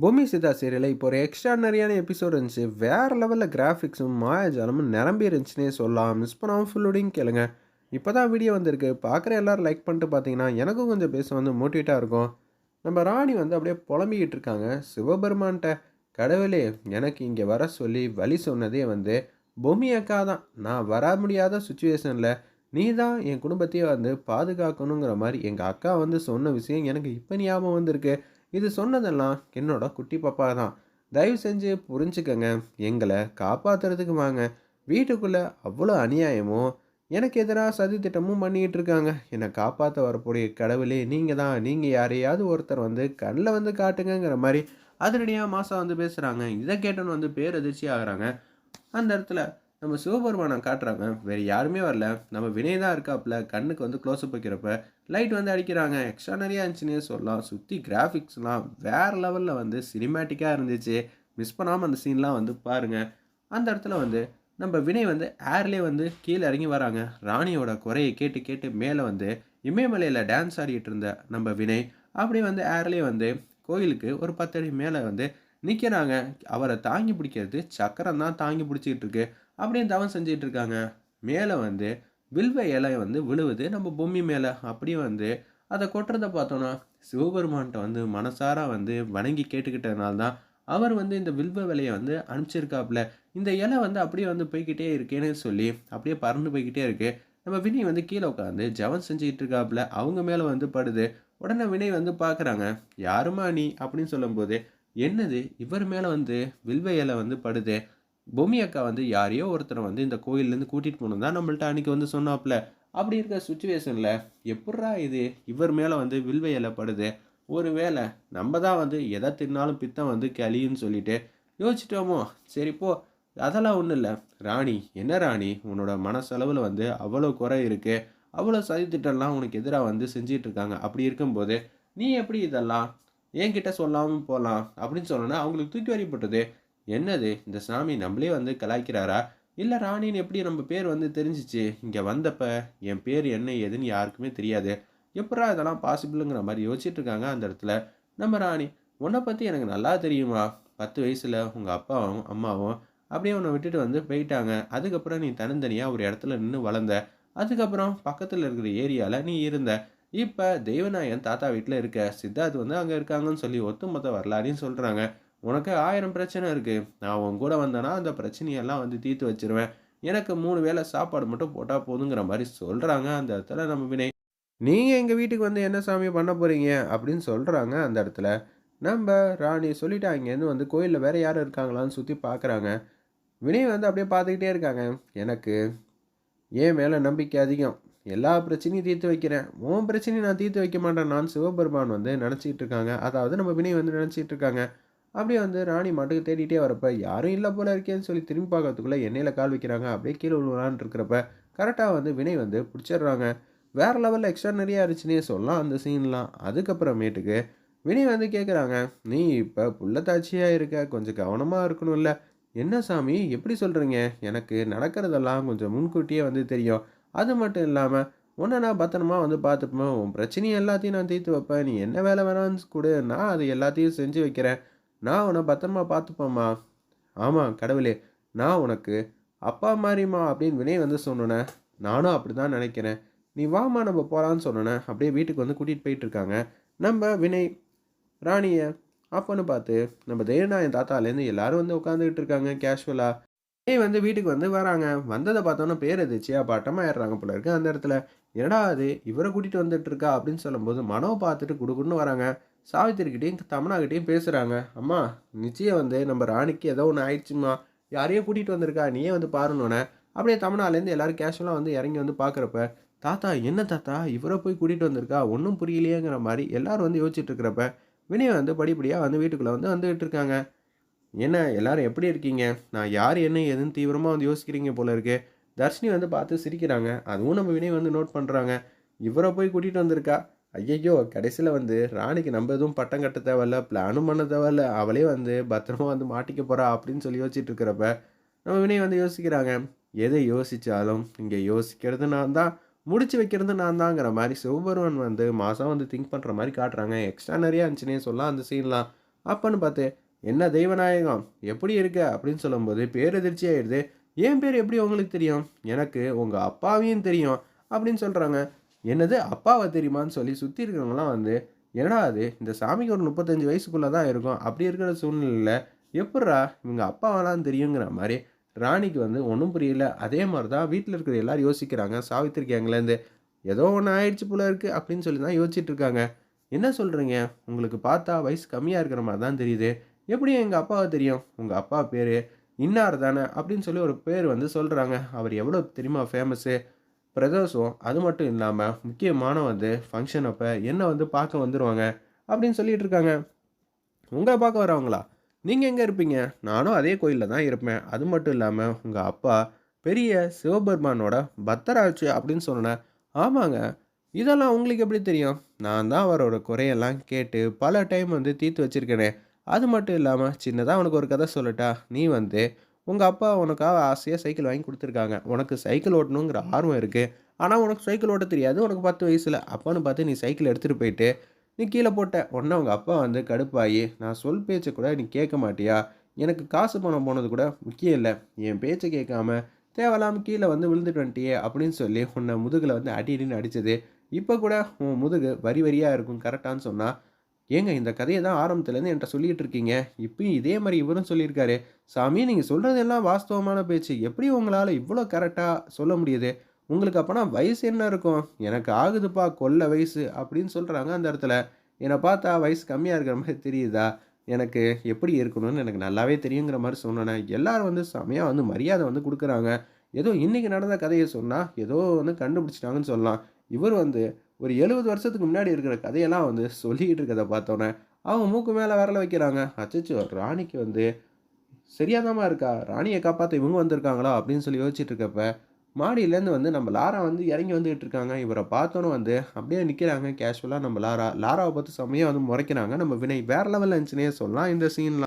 பூமி சிதா சீரியலில் இப்போ ஒரு எக்ஸ்ட்ராடனரியான எபிசோட் இருந்துச்சு. வேறு லெவலில் கிராஃபிக்ஸும் மாயாஜாலமும் நிரம்பி இருந்துச்சுன்னே சொல்லலாம். மிஸ் பண்ணாமல் ஃபுல்லோடையும் கேளுங்க. இப்போ தான் வீடியோ வந்திருக்கு. பார்க்குற எல்லோரும் லைக் பண்ணிட்டு பார்த்தீங்கன்னா எனக்கும் கொஞ்சம் பேச வந்து மோட்டிவேட்டாக இருக்கும். நம்ம ராணி வந்து அப்படியே புலம்பிக்கிட்டு இருக்காங்க. சிவபெருமான்கிட்ட கடவுளே எனக்கு இங்கே வர சொல்லி வழி சொன்னதே வந்து பூமி அக்கா தான். நான் வர முடியாத சுச்சுவேஷனில் நீ தான் என் குடும்பத்தையே வந்து பாதுகாக்கணுங்கிற மாதிரி எங்கள் அக்கா வந்து சொன்ன விஷயம் எனக்கு இப்போ ஞாபகம் வந்திருக்கு. இது சொன்னதெல்லாம் என்னோட குட்டி பாப்பா தான். தயவு செஞ்சு புரிஞ்சுக்கங்க. எங்களை காப்பாற்றுறதுக்கு வாங்க. வீட்டுக்குள்ளே அவ்வளோ அநியாயமோ? எனக்கு எதிராக சதி திட்டமும் பண்ணிக்கிட்டு இருக்காங்க. என்னை காப்பாற்ற வரக்கூடிய கடவுளே நீங்கள் தான். நீங்கள் யாரையாவது ஒருத்தர் வந்து கண்ணில் வந்து காட்டுங்கிற மாதிரி அதிரடியாக மாதம் வந்து பேசுகிறாங்க இதை கேட்டோன்னு வந்து பேரதிர்ச்சி ஆகிறாங்க. அந்த இடத்துல நம்ம சிவபெருமானை காட்டுறாங்க வேறு யாருமே வரல. நம்ம வினய் தான் இருக்காப்புல கண்ணுக்கு வந்து க்ளோஸ்அப் வைக்கிறப்ப லைட் வந்து அடிக்கிறாங்க. எக்ஸ்ட்ரா நிறையா இருந்துச்சுன்னே சொல்லலாம். சுற்றி கிராஃபிக்ஸ்லாம் வேறு லெவலில் வந்து சினிமேட்டிக்காக இருந்துச்சு. மிஸ் பண்ணாமல் அந்த சீன்லாம் வந்து பாருங்கள் அந்த இடத்துல வந்து நம்ம வினய் வந்து ஏர்லேயே வந்து கீழே இறங்கி வராங்க. ராணியோட குறையை கேட்டு கேட்டு மேலே வந்து இமயமலையில் டான்ஸ் ஆடிட்டு இருந்த நம்ம வினய் அப்படியே வந்து ஏர்லேயே வந்து கோயிலுக்கு ஒரு பத்து அடி மேலே வந்து நிற்கிறாங்க அவரை தாங்கி பிடிக்கிறது சக்கரம் தான் தாங்கி பிடிச்சிக்கிட்டு இருக்கு. அப்படின்னு தவம் செஞ்சிட்டு இருக்காங்க மேலே வந்து வில்வ இலை வந்து விழுவுது. நம்ம பொம்மி மேலே அப்படியே வந்து அதை கொட்டுறதை பார்த்தோன்னா சிவபெருமான்கிட்ட வந்து மனசார வந்து வணங்கி கேட்டுக்கிட்டதுனால தான் அவர் வந்து இந்த வில்வ விலையை வந்து அனுப்பிச்சிருக்காப்புல. இந்த இலை வந்து அப்படியே வந்து போய்கிட்டே இருக்கேன்னு சொல்லி அப்படியே பறந்து போய்கிட்டே இருக்கு. நம்ம வினய் வந்து கீழே உட்காந்து ஜவன் செஞ்சுக்கிட்டு இருக்காப்புல அவங்க மேலே வந்து படுது. உடனே வினய் வந்து பார்க்குறாங்க யாருமா நீ? அப்படின்னு சொல்லும்போது என்னது? இவர் மேலே வந்து வில்வ இலை வந்து படுது. பொம்மி அக்கா வந்து யாரையோ ஒருத்தரை வந்து இந்த கோயிலேருந்து கூட்டிகிட்டு போகணும் தான் நம்மள்ட்ட அன்றைக்கி வந்து சொன்னாப்புல. அப்படி இருக்க சுச்சுவேஷனில் எப்பட்றா இது? இவர் மேலே வந்து வில்வ படுது. ஒரு வேளை நம்ம தான் வந்து எதை தின்னாலும் பித்தம் வந்து கலின்னு சொல்லிட்டு யோசிச்சிட்டோமோ? சரி போ. அதெல்லாம் ஒன்றும் இல்லை. ராணி என்ன ராணி? உன்னோட மனசளவில் வந்து அவ்வளோ குறை இருக்குது அவ்வளோ சதித்திட்டம்லாம் உனக்கு எதிராக வந்து செஞ்சிட்டு இருக்காங்க அப்படி இருக்கும்போது நீ எப்படி இதெல்லாம்? என்கிட்ட சொல்லாமல் போகலாம் அப்படின்னு சொன்னோன்னா அவங்களுக்கு தூக்கி வரிப்பட்டது. என்னது இந்த சாமி நம்மளே வந்து கலாய்க்கிறாரா? இல்லை ராணின்னு எப்படி நம்ம பேர் வந்து தெரிஞ்சிச்சு? இங்கே வந்தப்ப என் பேர் என்ன ஏதுன்னு யாருக்குமே தெரியாது. எப்படா இதெல்லாம் பாசிபிளுங்கிற மாதிரி யோசிச்சுட்டு இருக்காங்க அந்த இடத்துல. நம்ம ராணி உன்னை பற்றி எனக்கு நல்லா தெரியுமா? பத்து வயசில் உங்கள் அப்பாவும் அம்மாவும் அப்படியே உன்னை விட்டுட்டு வந்து போயிட்டாங்க. அதுக்கப்புறம் நீ தனித்தனியாக ஒரு இடத்துல நின்று வளர்ந்த. அதுக்கப்புறம் பக்கத்தில் இருக்கிற ஏரியாவில் நீ இருந்த. இப்போ தெய்வநாயகன் தாத்தா வீட்டில் இருக்க. சித்தார்த் வந்து அங்கே இருக்காங்கன்னு சொல்லி ஒத்துமொத்த வரலாறையும் சொல்கிறாங்க உனக்கு ஆயிரம் பிரச்சனை இருக்குது நான் உன் கூட வந்தேன்னா அந்த பிரச்சனையெல்லாம் வந்து தீர்த்து வச்சிருவேன். எனக்கு மூணு வேளை சாப்பாடு மட்டும் போட்டால் போதுங்கிற மாதிரி சொல்கிறாங்க அந்த இடத்துல நம்ம வினை நீங்கள் எங்கள் வீட்டுக்கு வந்து என்ன சாமி பண்ண போகிறீங்க அப்படின்னு சொல்கிறாங்க அந்த இடத்துல. நம்ம ராணி சொல்லிட்டு அங்கேருந்து வந்து கோயிலில் வேறு யாரும் இருக்காங்களான்னு சுற்றி பார்க்குறாங்க வினய் வந்து அப்படியே பார்த்துக்கிட்டே இருக்காங்க. எனக்கு ஏன் மேலே நம்பிக்கை அதிகம். எல்லா பிரச்சனையும் தீர்த்து வைக்கிறேன். உன் பிரச்சனையும் நான் தீர்த்து வைக்க மாட்டேன். நான் சிவபெருமான் வந்து நினச்சிக்கிட்டு இருக்காங்க. அதாவது நம்ம வினய் வந்து நினச்சிக்கிட்டு இருக்காங்க. அப்படியே வந்து ராணி மாட்டுக்கு தேடிட்டே வரப்ப யாரும் இல்லை போல இருக்கேன்னு சொல்லி திரும்பி பார்க்கறதுக்குள்ளே எண்ணெயில் கால் வைக்கிறாங்க. அப்படியே கீழே விழுவான்னு இருக்கிறப்ப கரெக்டாக வந்து வினய் வந்து பிடிச்சிடுறாங்க. வேறு லெவலில் எக்ஸ்ட்ரா நிறையா இருந்துச்சுன்னே சொல்லலாம் அந்த சீன்லாம் அதுக்கப்புறமேட்டுக்கு வினய் வந்து கேட்குறாங்க நீ இப்போ புள்ளத்தாட்சியாக இருக்க? கொஞ்சம் கவனமாக இருக்கணும்ல. என்ன சாமி? எப்படி சொல்கிறீங்க எனக்கு நடக்கிறதெல்லாம் கொஞ்சம் முன்கூட்டியே வந்து தெரியும். அது மட்டும் இல்லாமல் உன்னை நான் பத்திரமா வந்து பார்த்துப்பேன். உன் பிரச்சனையை எல்லாத்தையும் நான் தீர்த்து வைப்பேன். நீ என்ன வேலை வேணான்னு கொடு நான் அது எல்லாத்தையும் செஞ்சு வைக்கிறேன். நான் உன்னை பத்திரமா பார்த்துப்பேம்மா. ஆமாம் கடவுளே நான் உனக்கு அப்பா மாதிரிம்மா அப்படின்னு வினய் வந்து சொன்னேன் நானும் அப்படி தான் நினைக்கிறேன். நீ வாமா நம்ம போகலான்னு சொன்னோன்னே அப்படியே வீட்டுக்கு வந்து கூட்டிகிட்டு போயிட்டுருக்காங்க நம்ம வினய் ராணியை அப்போன்னு பார்த்து நம்ம என் தாத்தாலேருந்து எல்லாரும் வந்து உட்காந்துக்கிட்டு இருக்காங்க கேஷுவலாக வினய் வந்து வீட்டுக்கு வந்து வராங்க. வந்ததை பார்த்தோன்னா பேர் எதிர்ச்சியா பாட்டமாக ஏறுறாங்க போல இருக்கு அந்த இடத்துல. என்னடா அது இவரை கூட்டிகிட்டு வந்துட்டு இருக்கா அப்படின்னு சொல்லும்போது மனவை பார்த்துட்டு குடுக்குன்னு வராங்க. சாவித்திரிக்கிட்டையும் தமனாகிட்டையும் பேசுகிறாங்க அம்மா நிச்சயம் வந்து நம்ம ராணிக்கு ஏதோ ஒன்று ஆயிடுச்சுமா யாரையோ கூட்டிகிட்டு வந்திருக்கா நீயே வந்து பாருனோன்னே அப்படியே தமிழ்நாலேருந்து எல்லோரும் கேஷுவலாக வந்து இறங்கி வந்து பார்க்குறப்ப தாத்தா என்ன தாத்தா? இவரை போய் கூட்டிகிட்டு வந்திருக்கா? ஒன்றும் புரியலையேங்கிற மாதிரி எல்லோரும் வந்து யோசிச்சுட்டு இருக்கிறப்ப வினய் வந்து படிப்படியாக வந்து வீட்டுக்குள்ளே வந்து வந்துகிட்டு இருக்காங்க. என்ன எல்லாரும் எப்படி இருக்கீங்க? நான் யார் என்ன எதுன்னு தீவிரமாக வந்து யோசிக்கிறீங்க போல இருக்கு. தர்ஷினி வந்து பார்த்து சிரிக்கிறாங்க. அதுவும் நம்ம வினய் வந்து நோட் பண்ணுறாங்க இவரை போய் கூட்டிகிட்டு வந்திருக்கா? ஐயையோ கடைசியில் வந்து ராணிக்கு நம்ம எதுவும் பட்டம் கட்ட தேவையில்ல பிளானும் பண்ண தேவையில்ல அவளே வந்து பத்திரமா வந்து மாட்டிக்க போகிறா அப்படின்னு சொல்லி யோசிச்சுட்டு இருக்கிறப்ப நம்ம வினய் வந்து யோசிக்கிறாங்க. எதை யோசித்தாலும் இங்கே யோசிக்கிறது நான் தான் முடிச்சு வைக்கிறது நான் தாங்கிற மாதிரி சிவபெருமன் வந்து மாதம் வந்து திங்க் பண்ணுற மாதிரி காட்டுறாங்க. எக்ஸ்ட்ரா நிறையா இருந்துச்சுன்னே சொல்லலாம் அந்த சீன்லாம் அப்போன்னு பார்த்து என்ன தெய்வநாயகம்? எப்படி இருக்க? அப்படின்னு சொல்லும்போது பேரதிர்ச்சி ஆயிடுது. என் பேர் எப்படி உங்களுக்கு தெரியும்? எனக்கு உங்கள் அப்பாவையும் தெரியும் அப்படின்னு சொல்கிறாங்க என்னது அப்பாவை தெரியுமான்னு சொல்லி சுற்றி இருக்கிறவங்களாம் வந்து என்னடா அது இந்த சாமிக்கு ஒரு முப்பத்தஞ்சு வயசுக்குள்ளே தான் இருக்கும். அப்படி இருக்கிற சூழ்நிலையில் எப்பட்றா இவங்க அப்பாவெல்லாம் தெரியுங்கிற மாதிரி ராணிக்கு வந்து ஒன்றும் புரியல. அதே மாதிரி தான் வீட்டில் இருக்கிற எல்லாரும் யோசிக்கிறாங்க. சாவித்திரி ஏதோ ஒன்று ஆயிடுச்சு போல இருக்குது அப்படின்னு சொல்லி தான் யோசிச்சுட்டு இருக்காங்க. என்ன சொல்கிறீங்க உங்களுக்கு பார்த்தா வயசு கம்மியாக இருக்கிற மாதிரி தான் தெரியுது. எப்படி எங்கள் அப்பாவை தெரியும். உங்கள் அப்பா பேர் இன்னார் தானே? அப்படின்னு சொல்லி ஒரு பேர் வந்து சொல்கிறாங்க அவர் எவ்வளோ தெரியுமா ஃபேமஸ்ஸு பிரதோஷம் அது மட்டும் இல்லாமல் முக்கியமான வந்து ஃபங்க்ஷன் அப்போ என்ன வந்து பார்க்க வந்துடுவாங்க அப்படின்னு சொல்லிட்டு இருக்காங்க. உங்களை பார்க்க வரவங்களா? நீங்கள் எங்கே இருப்பீங்க? நானும் அதே கோயிலில் தான் இருப்பேன். அது மட்டும் இல்லாமல் உங்கள் அப்பா பெரிய சிவபெருமானோட பக்தராச்சு அப்படின்னு சொன்னேன் ஆமாங்க. இதெல்லாம் உங்களுக்கு எப்படி தெரியும்? நான் தான் அவரோட குறையெல்லாம் கேட்டு பல டைம் வந்து தீர்த்து வச்சிருக்கேனே. அது மட்டும் இல்லாமல் சின்னதாக அவனுக்கு ஒரு கதை சொல்லட்டா? நீ வந்து உங்கள் அப்பா உனக்காக ஆசையாக சைக்கிள் வாங்கி கொடுத்துருக்காங்க. உனக்கு சைக்கிள் ஓட்டணுங்கிற ஆர்வம் இருக்குது ஆனால் உனக்கு சைக்கிள் ஓட்ட தெரியாது. உனக்கு பத்து வயசில். அப்பான்னு பார்த்து நீ சைக்கிள் எடுத்துகிட்டு போயிட்டு நீ கீழே போட்ட உடனே உங்கள் அப்பா வந்து கடுப்பாகி நான் சொல் பேச்சை கூட நீ கேட்க மாட்டியா? எனக்கு காசு பணம் போனது கூட முக்கியம் இல்லை. என் பேச்சை கேட்காம தேவையில்லாமல் கீழே வந்து விழுந்துட்டு வந்துட்டியே அப்படின்னு சொல்லி உன்னை முதுகில் வந்து அடி அடின்னு அடித்தது இப்போ கூட உன் முதுகு வரி வரியாக இருக்கும் கரெக்டான்னு சொன்னால் ஏங்க இந்த கதையை தான் ஆரம்பத்துலேருந்து என்கிட்ட சொல்லிகிட்டு இருக்கீங்க? இப்பயும் இதே மாதிரி இவரும் சொல்லியிருக்காரு. சாமி நீங்கள் சொல்கிறது எல்லாம் வாஸ்தவமான பேச்சு. எப்படி உங்களால் இவ்வளோ கரெக்டாக சொல்ல முடியுது? உங்களுக்கு அப்போனா வயசு என்ன இருக்கும்? எனக்கு ஆகுதுப்பா கொல்ல வயசு அப்படின்னு சொல்கிறாங்க அந்த இடத்துல. என்னை பார்த்தா வயசு கம்மியாக இருக்கிற மாதிரி தெரியுதா? எனக்கு எப்படி இருக்கணும்னு எனக்கு நல்லாவே தெரியுங்கிற மாதிரி சொன்னேன் எல்லோரும் வந்து செமையாக வந்து மரியாதை வந்து கொடுக்குறாங்க. ஏதோ இன்றைக்கி நடந்த கதையை சொன்னால் ஏதோ வந்து கண்டுபிடிச்சிட்டாங்கன்னு சொல்லலாம். இவர் வந்து ஒரு எழுபது வருஷத்துக்கு முன்னாடி இருக்கிற கதையெல்லாம் வந்து சொல்லிக்கிட்டு இருக்கிறத பார்த்தோன்னே அவங்க மூக்கு மேலே விரல வைக்கிறாங்க. அச்சச்சோ ராணிக்கு வந்து சரியாதாமா இருக்கா? ராணியை காப்பாற்ற இவங்க வந்திருக்காங்களா? அப்படின்னு சொல்லி யோசிச்சுட்டு இருக்கப்ப மாடியிலேருந்து வந்து நம்ம லாரா வந்து இறங்கி வந்துகிட்டு இருக்காங்க. இவரை பார்த்தோன்னே வந்து அப்படியே நிற்கிறாங்க கேஷுவலாக நம்ம லாரா லாராவை பார்த்து செம்மையாக வந்து முறைக்கிறாங்க. நம்ம வினை வேறு லெவலில் இருந்துச்சுனே சொல்லலாம் இந்த சீன்லாம்